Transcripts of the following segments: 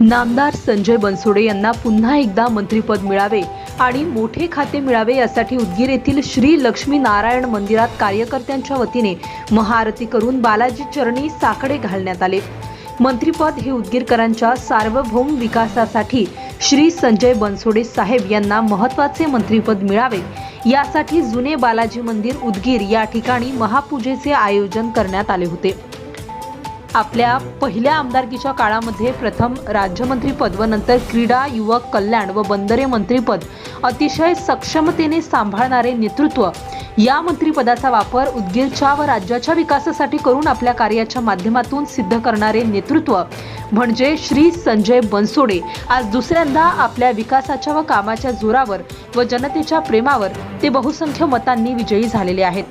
नामदार संजय बनसोडे यांना पुन्हा एकदा मंत्रिपद मिळावे आणि मोठे खाते मिळावे यासाठी उदगीर येथील श्री लक्ष्मी नारायण मंदिरात कार्यकर्त्यांच्या वतीने महाआरती करून बालाजी चरणी साकडे घालण्यात आले. मंत्रिपद हे उदगीरकरांच्या सार्वभौम विकासासाठी श्री संजय बनसोडे साहेब यांना महत्त्वाचे मंत्रिपद मिळावे. यासाठी जुने बालाजी मंदिर उदगीर या ठिकाणी महापूजेचे आयोजन करण्यात आले होते. आपल्या पहिल्या आमदारकीच्या काळामध्ये प्रथम राज्यमंत्रीपद व नंतर क्रीडा युवक कल्याण व बंदरे मंत्रीपद अतिशय सक्षमतेने सांभाळणारे नेतृत्व या मंत्रिपदाचा वापर उदगीरच्या व राज्याच्या विकासासाठी करून आपल्या कार्याच्या माध्यमातून सिद्ध करणारे नेतृत्व म्हणजे श्री संजय बनसोडे. आज दुसऱ्यांदा आपल्या विकासाच्या व कामाच्या जोरावर व जनतेच्या प्रेमावर ते बहुसंख्य मतांनी विजयी झालेले आहेत.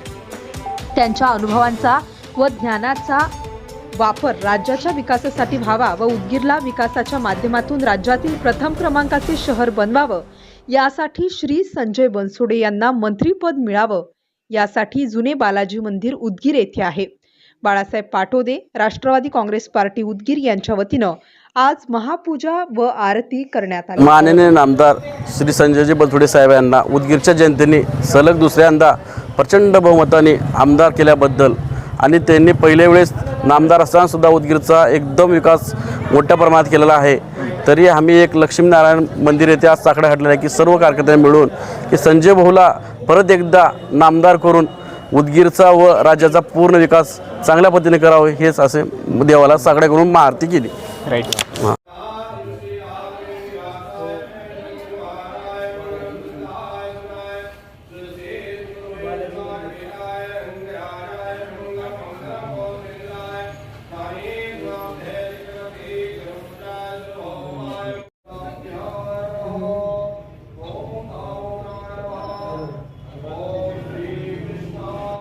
त्यांच्या अनुभवांचा व ज्ञानाचा वापर राज्याच्या विकासासाठी व्हावा व उदगीरला विकासाच्या माध्यमातून राज्यातील प्रथम क्रमांकाचे शहर बनवावं. यासाठी श्री संजय बनसोडे यांना मंत्रीपद मिळावं. यासाठी जुने बालाजी मंदिर उदगीर येथे आहे. बाळासाहेब पाटोदे राष्ट्रवादी काँग्रेस पार्टी उदगीर यांच्या वतीनं आज महापूजा व आरती करण्यात आली. माननीय नामदार श्री संजयजी बनसोडे साहेब यांना उदगीरच्या जनतेने सलग दुसऱ्यांदा प्रचंड बहुमताने आमदार केल्याबद्दल आणि त्यांनी पहिल्या वेळेस नामदार असतानासुद्धा उदगीरचा एकदम विकास मोठ्या प्रमाणात केलेला आहे. तरी आम्ही एक लक्ष्मीनारायण मंदिर येथे आज साकडा हटलेला आहे की सर्व कार्यकर्त्यांनी मिळून की संजय भाऊला परत एकदा नामदार करून उदगीरचा व राज्याचा पूर्ण विकास चांगल्या पद्धतीने करावा हेच असे देवाला साकडे करून महाआरती केली. राईट